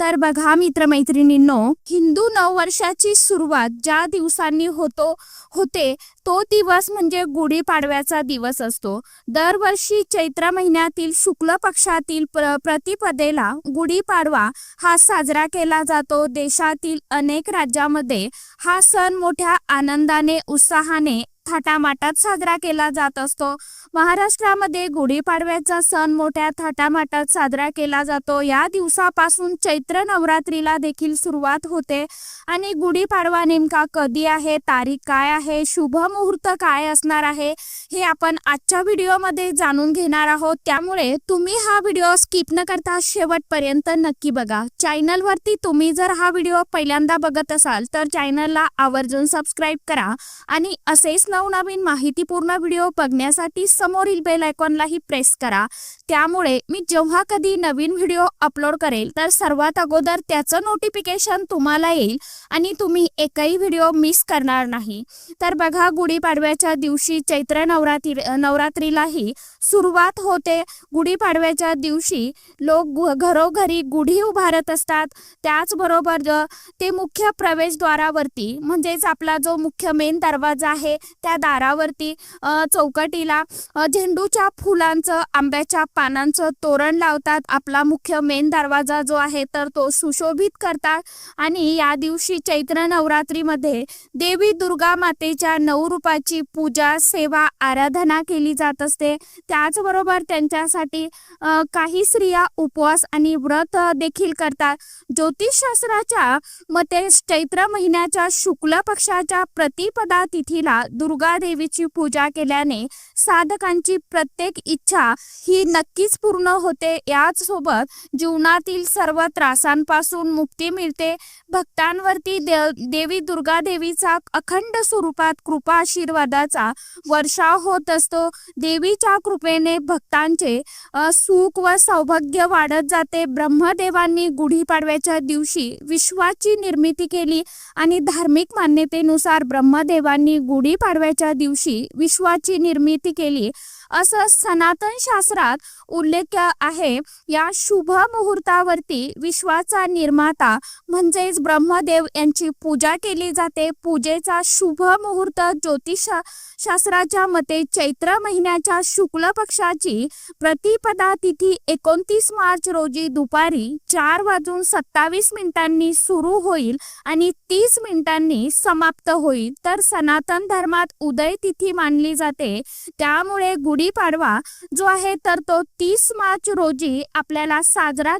तर बघा मित्रमैत्रिणींनो हिंदू नववर्षाची सुरुवात ज्या दिवसांनी होतो होते तो दिवस म्हणजे गुढीपाडव्याचा दिवस असतो. दरवर्षी चैत्र महिन्यातील शुक्ल पक्षातील प्र प्रतिपदेला गुढीपाडवा हा साजरा केला जातो. देशातील अनेक राज्यामध्ये हा सण मोठ्या आनंदाने उत्साहाने थाटामाटात साजरा केला जात असतो. महाराष्ट्रामध्ये गुढीपाडव्याचा सण मोठ्या थाटामाटात साजरा केला जातो. या दिवसापासून चैत्र नवरात्रीला देखील सुरुवात होते. आणि गुढीपाडवा नेमका कधी आहे? तारीख काय आहे? शुभ मुहूर्त काय असणार आहे? हे आपण आजच्या व्हिडिओमध्ये जाणून घेणार आहोत. त्यामुळे तुम्ही हा व्हिडिओ स्किप न करता शेवटपर्यंत नक्की बघा. चॅनलवरती तुम्ही जर हा व्हिडिओ पहिल्यांदा बघत असाल तर चॅनलला आवर्जून सबस्क्राईब करा आणि असेच नवनवीन माहितीपूर्ण व्हिडिओ बघण्यासाठी समोरील बेल आयकॉनलाही प्रेस करा. त्यामुळे मी जेव्हा कधी नवीन व्हिडिओ अपलोड करेल तर सर्वात अगोदर त्याचं नोटिफिकेशन तुम्हाला येईल आणि तुम्ही एकही व्हिडिओ मिस करणार नाही. तर बघा गुढीपाडव्याच्या दिवशी चैत्र नवरात्री नवरात्रीलाही सुरुवात होते. गुढीपाडव्याच्या दिवशी लोक घरोघरी गुढी उभारत असतात. त्याचबरोबर ते मुख्य प्रवेशद्वारावरती म्हणजेच आपला जो मुख्य मेन दरवाजा आहे त्या दारावरती चौकटीला झेंडूच्या फुलांचं आंब्याच्या पानांचं तोरण लावतात. आपला मुख्य मेन दरवाजा जो आहे तर तो सुशोभित करतात. आणि या दिवशी चैत्र नवरात्रीमध्ये देवी दुर्गा मातेच्या नऊ रूपाची पूजा सेवा आराधना केली जात असते. त्याचबरोबर त्यांच्यासाठी काही स्त्रिया उपवास आणि व्रत देखील करतात. ज्योतिषशास्त्राच्या मते चैत्र महिन्याच्या शुक्ल पक्षाच्या प्रतिपदा तिथीला दुर्गा देवीची पूजा केल्याने साधकांची प्रत्येक इच्छा ही नक्कीच पूर्ण होते. याच सोबत जीवनातील सर्व त्रासांपासून मुक्ती मिळते. भक्तांवरती दे- देवी दुर्गा देवीचा अखंड स्वरूपात कृपा आशीर्वादाचा वर्षाव होत असतो. देवीच्या कृपेने भक्तांचे सुख व सौभाग्य वाढत जाते. ब्रह्मदेवांनी गुढीपाडव्याच्या दिवशी विश्वाची निर्मिती केली आणि धार्मिक मान्यतेनुसार ब्रह्मदेवांनी गुढीपाडव्याच्या दिवशी विश्वाची निर्मिती केली. असं सनातन शास्त्रात उल्लेख आहे. या शुभ मुहूर्तावरती विश्वाचा निर्माता म्हणजेच ब्रह्मदेव यांची पूजा केली जाते. पूजेचा शुभ मुहूर्त ज्योतिष शास्त्राच्या मते चैत्र महिन्याच्या शुक्ल पक्षाची प्रतिपदा तिथी एकोणतीस मार्च रोजी दुपारी चार वाजून सत्तावीस मिनिटांनी सुरू होईल आणि तीस मिनिटांनी समाप्त होईल. तर सनातन धर्मात उदय तिथी मानली जाते. त्यामुळे गुढीपाडवा जो आहे तर तो तीस मार्च रोजी आपल्याला साजरा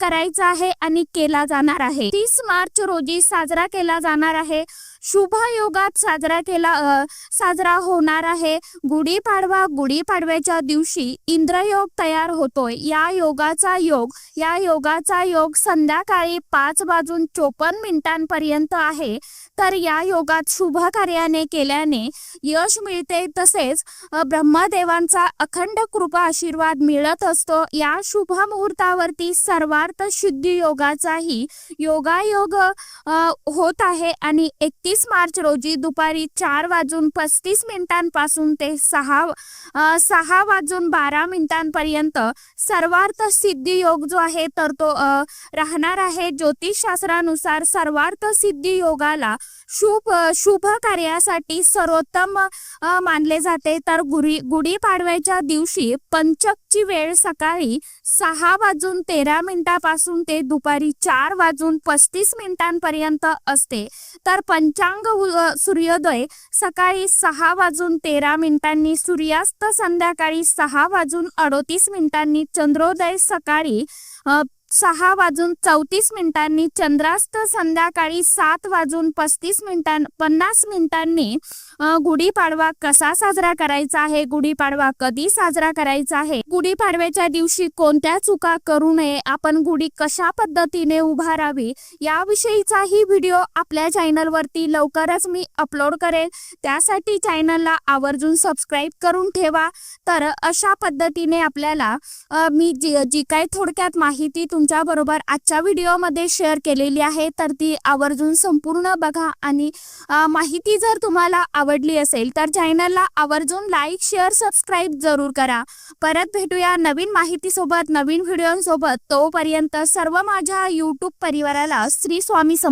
करायचा आहे आणि केला जाणार आहे. तीस मार्च रोजी साजरा केला जाणार आहे. शुभ योगात साजरा केला साजरा होणार आहे. गुढीपाडवा गुढीपाडव्याच्या दिवशी इंद्रयोग तयार होतोय. या योगाचा योग या योगाचा योग संध्याकाळी पाच वाजून चोपन्न मिनिटांपर्यंत आहे. तर या योगात शुभ कार्याने केल्याने यश मिळते तसेच ब्रह्मदेवांचा अखंड कृपा आशीर्वाद मिळत असतो. या शुभ मुहूर्तावरती सर्वार्थ शुद्धी योगाचाही योगायोग होत आहे आणि एकतीस मार्च रोजी दुपारी चार वाजून पस्तीस मिनिटांपासून ते सहा सहा वाजून बारा मिनिटांपर्यंत सर्वार्थ सिद्धी योग जो आहे तर तो राहणार आहे. ज्योतिषशास्त्रानुसार सर्वार्थ सिद्धी योगाला शुभ शुभ कार्यासाठी सर्वोत्तम मानले जाते. तर गुढी गुढीपाडव्याच्या दिवशी पंचकची वेळ सकाळी सहा वाजून तेरा मिनिटापासून ते दुपारी चार वाजून पस्तीस मिनिटांपर्यंत असते. तर पंच पंचांग सूर्योदय सकाळी सहा वाजून तेरा मिनिटांनी सूर्यास्त संध्याकाळी सहा वाजून अडोतीस मिनिटांनी चंद्रोदय सकाळी सहा वाजून चौतीस मिनिटांनी चंद्रास्त संध्याकाळी सात वाजून पस्तीस मिनिटां पन्नास मिनिटांनी गुढीपाडवा कसा साजरा करायचा आहे? गुढीपाडवा कधी साजरा करायचा आहे? गुढीपाडव्याच्या दिवशी कोणत्या चुका करू नये? आपण गुढी कशा पद्धतीने उभारावी? याविषयीचाही व्हिडिओ आपल्या चॅनलवरती लवकरच मी अपलोड करेल. त्यासाठी चॅनलला आवर्जून सबस्क्राईब करून ठेवा. तर अशा पद्धतीने आपल्याला मी जी जी काही थोडक्यात माहिती तुमच्याबरोबर आजच्या व्हिडिओमध्ये शेअर केलेली आहे. तर ती आवर्जून संपूर्ण बघा आणि माहिती जर तुम्हाला आवडली असेल तर चॅनलला आवर्जून लाईक शेअर सबस्क्राईब जरूर करा. परत भेटूया नवीन माहितीसोबत नवीन व्हिडिओसोबत. तोपर्यंत सर्व माझ्या यूट्यूब परिवाराला श्री स्वामी सम